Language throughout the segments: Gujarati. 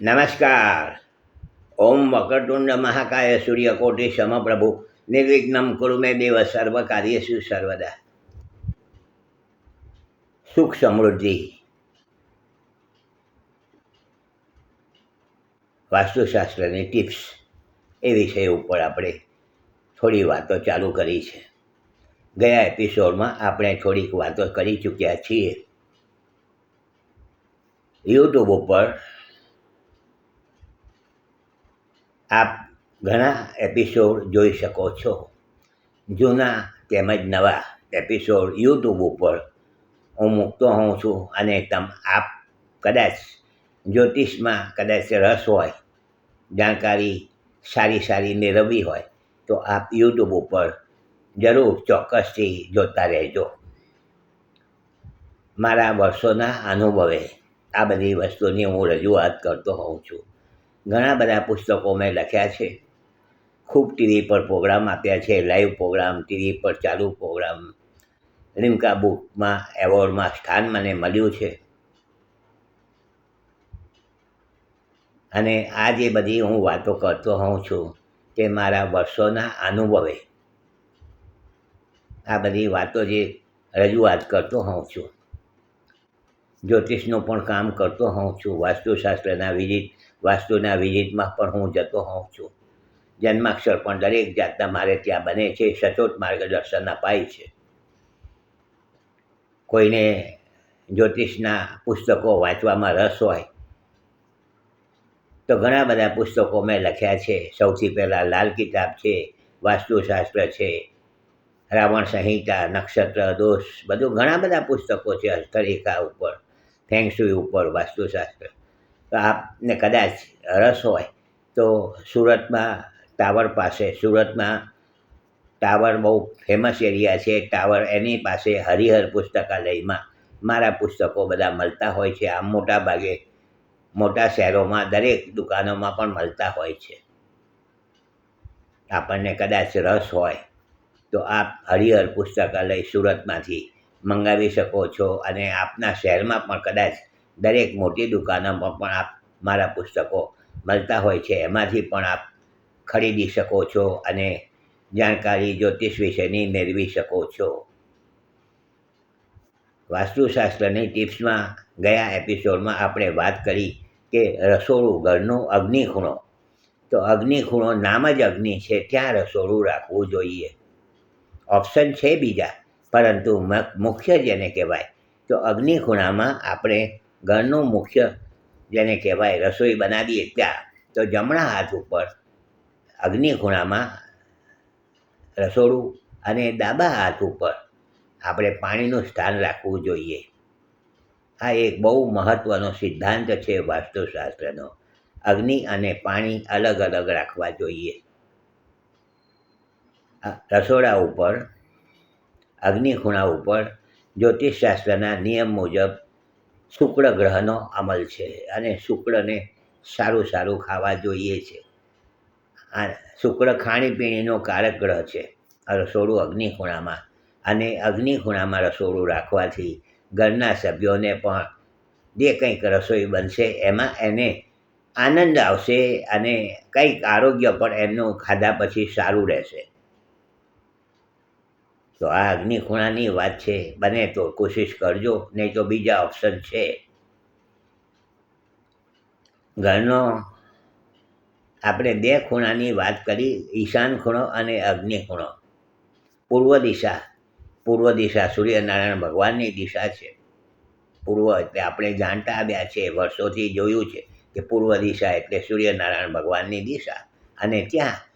નમસ્કાર ઓમ વકરતુંડ મહાકાય સૂર્યકોટિ સમપ્રભુ નિર્વિઘ્નમ કુરુ દેવ સર્વ કાર્યેષુ સર્વદા સુખ સમૃદ્ધિ વાસ્તુશાસ્ત્રની ટિપ્સ એ વિષય ઉપર આપણે થોડી વાતો ચાલુ કરી છે. ગયા એપિસોડમાં આપણે થોડીક વાતો કરી ચૂક્યા છીએ. યુટ્યુબ ઉપર આપ ઘણા એપિસોડ જોઈ શકો છો. જૂના તેમજ નવા એપિસોડ યુટ્યુબ ઉપર હું મૂકતો હોઉં છું અને તમ, આપ કદાચ જ્યોતિષમાં કદાચ રસ હોય, જાણકારી સારી સારી મેળવવી હોય, તો આપ યુટ્યુબ ઉપર જરૂર ચોક્કસથી જોતા રહેજો. મારા વર્ષોના અનુભવે આ બધી વસ્તુની હું રજૂઆત કરતો હોઉં છું. ઘણા બધા પુસ્તકો મેં લખ્યા છે. ખૂબ ટીવી પર પ્રોગ્રામ આપ્યા છે. લાઈવ પ્રોગ્રામ, ટીવી પર ચાલુ પ્રોગ્રામ. લિમ્કા બુકમાં, એવોર્ડમાં સ્થાન મને મળ્યું છે. અને આ જે બધી હું વાતો કરતો હોઉં છું તે મારા વર્ષોના અનુભવે. આ બધી વાતો જે રજૂઆત કરતો હોઉં છું. જ્યોતિષનું પણ કામ કરતો હોઉં છું, વાસ્તુશાસ્ત્રના વિજિત વાસ્તુના વિઝિટમાં પણ હું જતો હોઉં છું. જન્માક્ષર પણ દરેક જાતના મારે ત્યાં બને છે, સચોટ માર્ગદર્શન અપાય છે. કોઈને જ્યોતિષના પુસ્તકો વાંચવામાં રસ હોય, તો ઘણા બધા પુસ્તકો મેં લખ્યા છે. સૌથી પહેલાં લાલ કિતાબ છે, વાસ્તુશાસ્ત્ર છે, રાવણ સંહિતા, નક્ષત્ર, દોષ, બધું ઘણા બધા પુસ્તકો છે હસ્તરેખા ઉપર. ફેંગશુઈ ઉપર વાસ્તુશાસ્ત્ર. તો આપને કદાચ રસ હોય તો સુરતમાં ટાવર પાસે, સુરતમાં ટાવર બહુ ફેમસ એરિયા છે, ટાવર એની પાસે હરિહર પુસ્તકાલયમાં મારા પુસ્તકો બધા મળતા હોય છે. આમ મોટા ભાગે મોટા શહેરોમાં દરેક દુકાનોમાં પણ મળતા હોય છે. આપણને કદાચ રસ હોય તો આપ હરિહર પુસ્તકાલય સુરતમાંથી મંગાવી શકો છો અને આપના શહેરમાં પણ કદાચ દરેક મોટી દુકાનોમાં પણ આપ મારા પુસ્તકો મળતા હોય છે. એમાંથી પણ આપ ખરીદી શકો છો અને જાણકારી જ્યોતિષ વિશેની મેળવી શકો છો. વાસ્તુશાસ્ત્રની ટિપ્સમાં ગયા એપિસોડમાં આપણે વાત કરી કે રસોડું ઘરનું અગ્નિ ખૂણો તો અગ્નિ ખૂણો નામ જ અગ્નિ છે. ત્યાં રસોડું રાખવું જોઈએ. ઓપ્શન છે બીજા. પરંતુ મુખ્ય જેને કહેવાય, તો અગ્નિ ખૂણામાં આપણે ઘરનું મુખ્ય જેને કહેવાય રસોઈ બનાવીએ ત્યાં, તો જમણા હાથ ઉપર અગ્નિ ખૂણામાં રસોડું અને ડાબા હાથ ઉપર આપણે પાણીનું સ્થાન રાખવું જોઈએ. આ એક બહુ મહત્ત્વનો સિદ્ધાંત છે વાસ્તુશાસ્ત્રનો. અગ્નિ અને પાણી અલગ અલગ રાખવા જોઈએ. રસોડા ઉપર અગ્નિ ખૂણા ઉપર જ્યોતિષશાસ્ત્રના નિયમ મુજબ શુક્ર ગ્રહનો અમલ છે અને શુક્રને સારું સારું ખાવા જોઈએ છે. આ શુક્ર ખાણીપીણીનો કારક ગ્રહ છે. રસોડું અગ્નિ ખૂણામાં અને અગ્નિ ખૂણામાં રસોડું રાખવાથી ઘરના સભ્યોને પણ જે કંઈક રસોઈ બનશે એમાં એને આનંદ આવશે અને કંઈક આરોગ્ય પણ એમનું ખાધા પછી સારું રહેશે. તો આ અગ્નિ ખૂણાની વાત છે. બને તો કોશિશ કરજો, નહીં તો બીજા ઓપ્શન છે. ઘરનો આપણે બે ખૂણાની વાત કરી, ઈશાન ખૂણો અને અગ્નિ ખૂણો. પૂર્વ દિશા પૂર્વ દિશા સૂર્યનારાયણ ભગવાનની દિશા છે. પૂર્વ એટલે આપણે જાણતા આવ્યા છે, વર્ષોથી જોયું છે કે પૂર્વ દિશા એટલે સૂર્યનારાયણ ભગવાનની દિશા. અને ત્યાં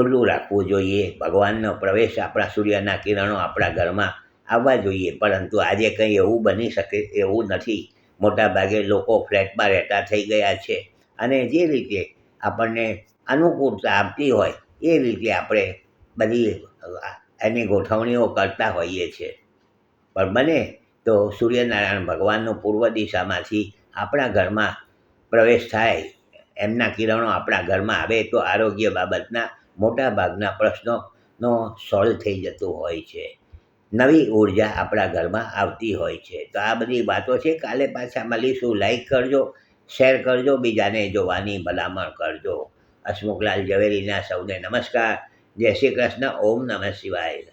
ખુલ્લું રાખવું જોઈએ. ભગવાનનો પ્રવેશ આપણા સૂર્યના કિરણો આપણા ઘરમાં આવવા જોઈએ. પરંતુ આજે કંઈ એવું બની શકે એવું નથી. મોટાભાગે લોકો ફ્લેટમાં રહેતા થઈ ગયા છે. અને જે રીતે આપણને અનુકૂળતા આપતી હોય, એ રીતે આપણે બધી એની ગોઠવણીઓ કરતા હોઈએ છીએ પણ બને તો સૂર્યનારાયણ ભગવાનનો પૂર્વ દિશામાંથી આપણા ઘરમાં પ્રવેશ થાય. એમના કિરણો આપણા ઘરમાં આવે તો આરોગ્ય બાબતના મોટા ભાગના પ્રશ્નોનો સોલ્વ થઈ જતું હોય છે. નવી ઊર્જા આપણા ઘરમાં આવતી હોય છે. તો આ બધી વાતો છે. કાલે પાછા મળીશું. લાઈક કરજો શેર કરજો, બીજાને જોવાની ભલામણ કરજો. હસમુખલાલ ઝવેરીના સૌને નમસ્કાર. જય શ્રી કૃષ્ણ. ઓમ નમઃ શિવાય.